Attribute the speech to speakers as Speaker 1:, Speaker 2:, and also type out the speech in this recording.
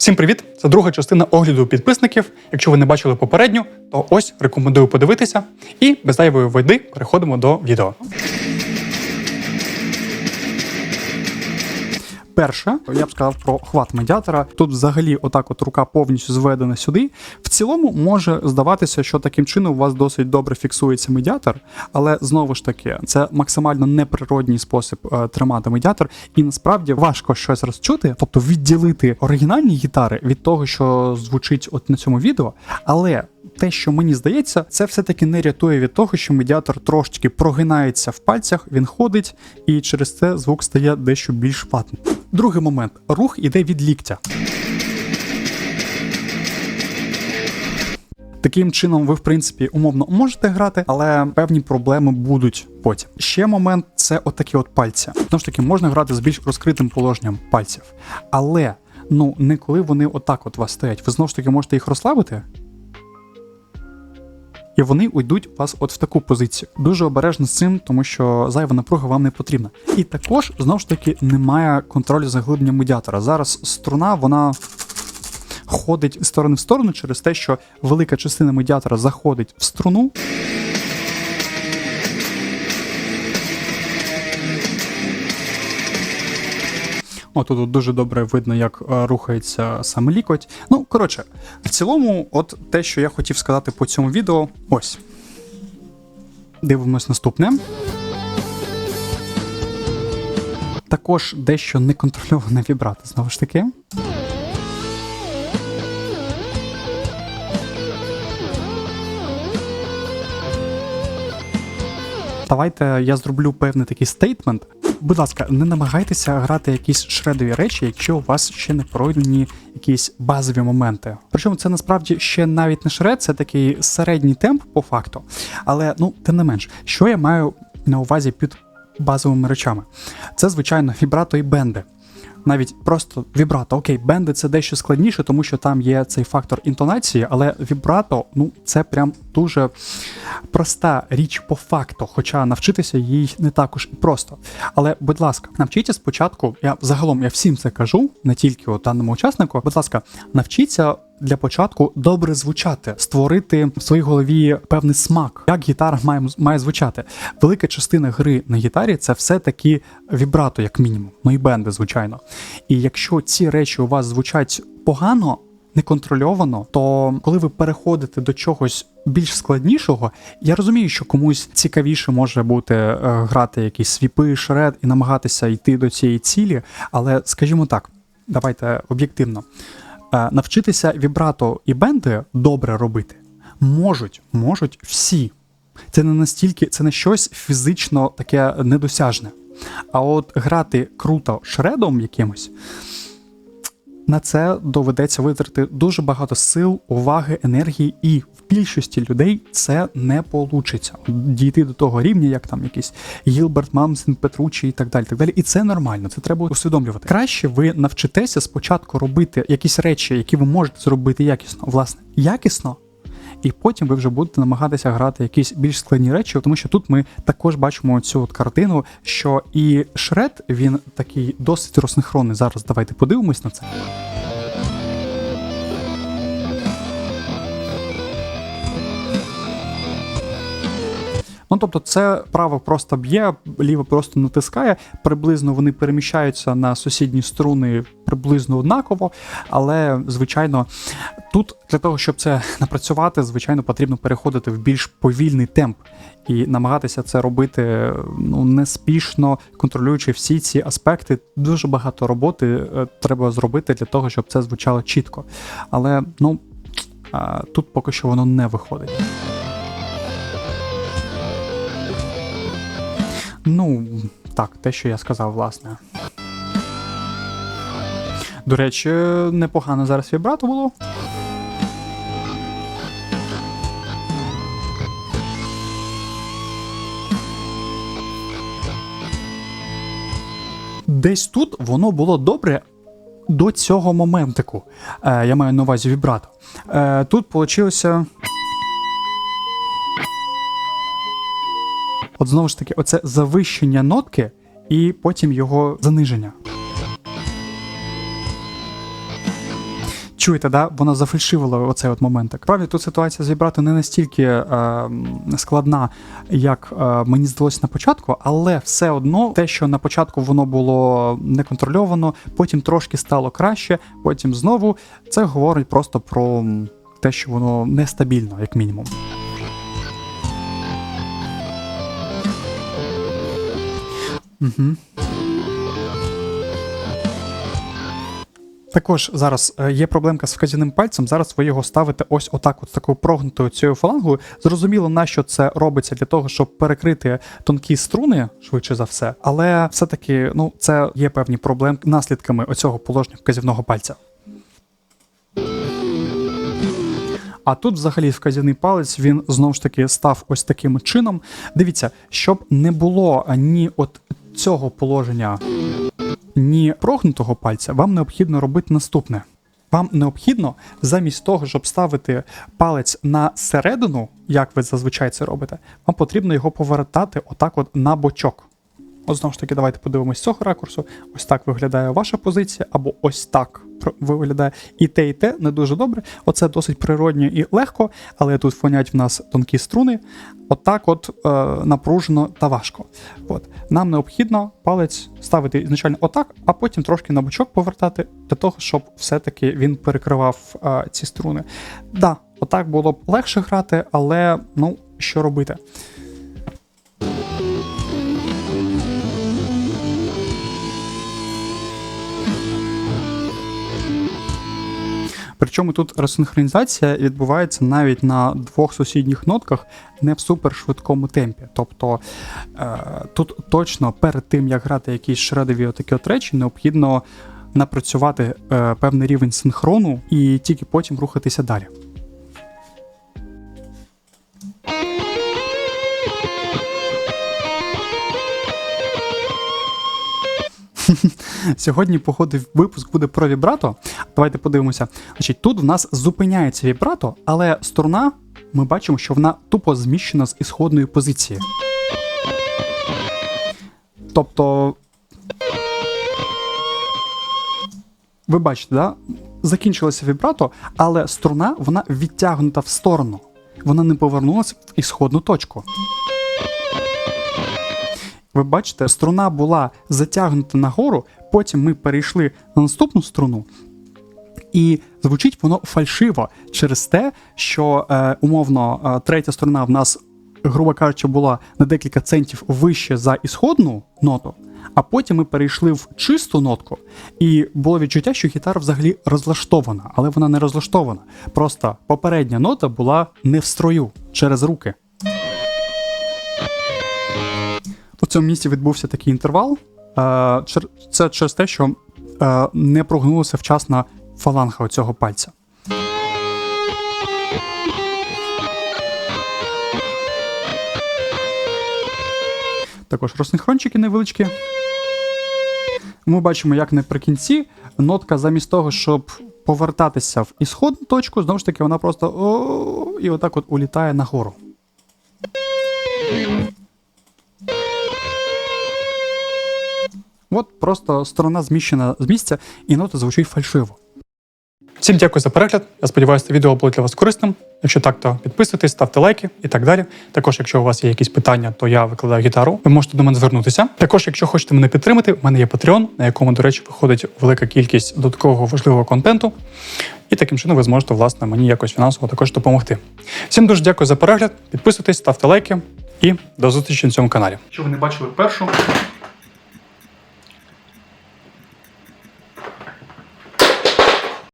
Speaker 1: Всім привіт! Це друга частина огляду підписників. Якщо ви не бачили попередню, то ось рекомендую подивитися. І без зайвої води переходимо до відео. Перше, я б сказав про хват медіатора. Тут взагалі отак от рука повністю зведена сюди. В цілому може здаватися, що таким чином у вас досить добре фіксується медіатор, але знову ж таки, це максимально неприродній спосіб е, тримати медіатор, і насправді важко щось розчути, тобто відділити оригінальні гітари від того, що звучить от на цьому відео. Але те, що мені здається, це все-таки не рятує від того, що медіатор трошечки прогинається в пальцях, він ходить, і через це звук стає дещо більш ватним. Другий момент рух іде від ліктя. Таким чином, ви, в принципі, умовно можете грати, але певні проблеми будуть потім. Ще момент це отакі от пальці. Знову ж таки, можна грати з більш розкритим положенням пальців. Але ну не коли вони отак от вас стоять. Ви знову ж таки можете їх розслабити. І вони уйдуть вас от в таку позицію. Дуже обережно з цим, тому що зайва напруга вам не потрібна. І також знову ж таки немає контролю заглиблення медіатора. Зараз струна вона ходить з сторони в сторону через те, що велика частина медіатора заходить в струну. О, тут дуже добре видно, як е, рухається саме лікоть. Ну, коротше, в цілому, от те, що я хотів сказати по цьому відео, ось. Дивимось наступне. Також дещо неконтрольоване вібрато, знову ж таки. Давайте я зроблю певний такий стейтмент. Будь ласка, не намагайтеся грати якісь шредові речі, якщо у вас ще не пройдені якісь базові моменти. Причому це насправді ще навіть не шред, це такий середній темп по факту. Але ну, тим не менш, що я маю на увазі під базовими речами? Це, звичайно, вібрато і бенди. Навіть просто вібрато. Окей, бенди це дещо складніше, тому що там є цей фактор інтонації, але вібрато, ну, це прям дуже проста річ по факту, хоча навчитися їй не також і просто. Але, будь ласка, навчіться спочатку, я загалом я всім це кажу, не тільки от даному учаснику. Будь ласка, навчіться. Для початку добре звучати, створити в своїй голові певний смак, як гітара має має звучати. Велика частина гри на гітарі це все таки вібрато, як мінімум. Ну і бенди, звичайно. І якщо ці речі у вас звучать погано, неконтрольовано, то коли ви переходите до чогось більш складнішого, я розумію, що комусь цікавіше може бути е, грати якісь свіпи, шред і намагатися йти до цієї цілі. Але скажімо так, давайте об'єктивно. Е, навчитися вібрато і бенди добре робити можуть, можуть всі. Це не настільки, це не щось фізично таке недосяжне. А от грати круто шредом якимось, на це доведеться витрати дуже багато сил, уваги, енергії, і в більшості людей це не получиться. Дійти до того рівня, як там якийсь Гілберт, Мамсен, Петручі і так далі. так далі. І це нормально, це треба усвідомлювати. Краще ви навчитеся спочатку робити якісь речі, які ви можете зробити якісно, власне, якісно. І потім ви вже будете намагатися грати якісь більш складні речі, тому що тут ми також бачимо цю от картину, що і шред він такий досить розсинхронний. Зараз давайте подивимось на це. Ну, тобто, це право просто б'є, ліво просто натискає. Приблизно вони переміщаються на сусідні струни приблизно однаково. Але, звичайно, тут для того, щоб це напрацювати, звичайно, потрібно переходити в більш повільний темп і намагатися це робити ну неспішно, контролюючи всі ці аспекти. Дуже багато роботи е, треба зробити для того, щоб це звучало чітко. Але ну тут поки що воно не виходить. Ну, так, те, що я сказав, власне. До речі, непогано зараз вібрато було. Десь тут воно було добре до цього моментику. Е, я маю на увазі вібрато. Е, тут вийшло. От знову ж таки, оце завищення нотки і потім його заниження. Чуєте, да? Воно зафальшивило оцей от моментик. Правді, тут ситуація з вібрато не настільки е, складна, як е, мені здалося на початку, але все одно те, що на початку воно було неконтрольовано, потім трошки стало краще, потім знову це говорить просто про те, що воно нестабільно, як мінімум. Угу. Також зараз е, є проблемка з вказівним пальцем. Зараз ви його ставите ось отак, от такою прогнутою цією фалангою. Зрозуміло, на що це робиться для того, щоб перекрити тонкі струни, швидше за все. Але все-таки ну, це є певні проблеми наслідками оцього положення вказівного пальця. А тут, взагалі, вказівний палець він знову ж таки став ось таким чином. Дивіться, щоб не було ні от цього положення, ні прогнутого пальця, вам необхідно робити наступне. Вам необхідно замість того, щоб ставити палець на середину, як ви зазвичай це робите, вам потрібно його повертати отак от на бочок. От знову ж таки, давайте подивимось цього ракурсу. Ось так виглядає ваша позиція, або ось так виглядає і те, і те не дуже добре. Оце досить природньо і легко, але тут фонять в нас тонкі струни. Отак, от е, напружено та важко. От нам необхідно палець ставити ізначально отак, а потім трошки на бочок повертати для того, щоб все-таки він перекривав е, ці струни. Да, отак було б легше грати, але ну що робити? Причому тут ресинхронізація відбувається навіть на двох сусідніх нотках не в супершвидкому темпі. Тобто е, тут точно перед тим, як грати якісь шредові отакі от речі, необхідно напрацювати е, певний рівень синхрону і тільки потім рухатися далі. Сьогодні, походу, випуск буде про вібрато. Давайте подивимося. Значить, тут в нас зупиняється вібрато, але струна, ми бачимо, що вона тупо зміщена з ісходної позиції. Тобто. Ви бачите, да? закінчилося вібрато, але струна вона відтягнута в сторону. Вона не повернулася в ісходну точку. Ви бачите, струна була затягнута нагору, потім ми перейшли на наступну струну, і звучить воно фальшиво через те, що е, умовно е, третя струна в нас, грубо кажучи, була на декілька центів вище за ісходну ноту. А потім ми перейшли в чисту нотку, і було відчуття, що гітара взагалі розлаштована, але вона не розлаштована. Просто попередня нота була не в строю через руки. У цьому місці відбувся такий інтервал. Е, Це через те, що е, не прогнулася вчасно фаланга цього пальця. Також розсинхрончики невеличкі. Ми бачимо, як наприкінці нотка замість того, щоб повертатися в ісходну точку, знову ж таки, вона просто і отак от улітає нагору. От просто сторона зміщена з місця, і нота звучить фальшиво. Всім дякую за перегляд. Я сподіваюся, це відео було для вас корисним. Якщо так, то підписуйтесь, ставте лайки і так далі. Також, якщо у вас є якісь питання, то я викладаю гітару. Ви можете до мене звернутися. Також, якщо хочете мене підтримати, в мене є Patreon, на якому, до речі, виходить велика кількість додаткового важливого контенту. І таким чином ви зможете власне мені якось фінансово також допомогти. Всім дуже дякую за перегляд. Підписуйтесь, ставте лайки і до зустрічі на цьому каналі. Якщо ви не бачили першу,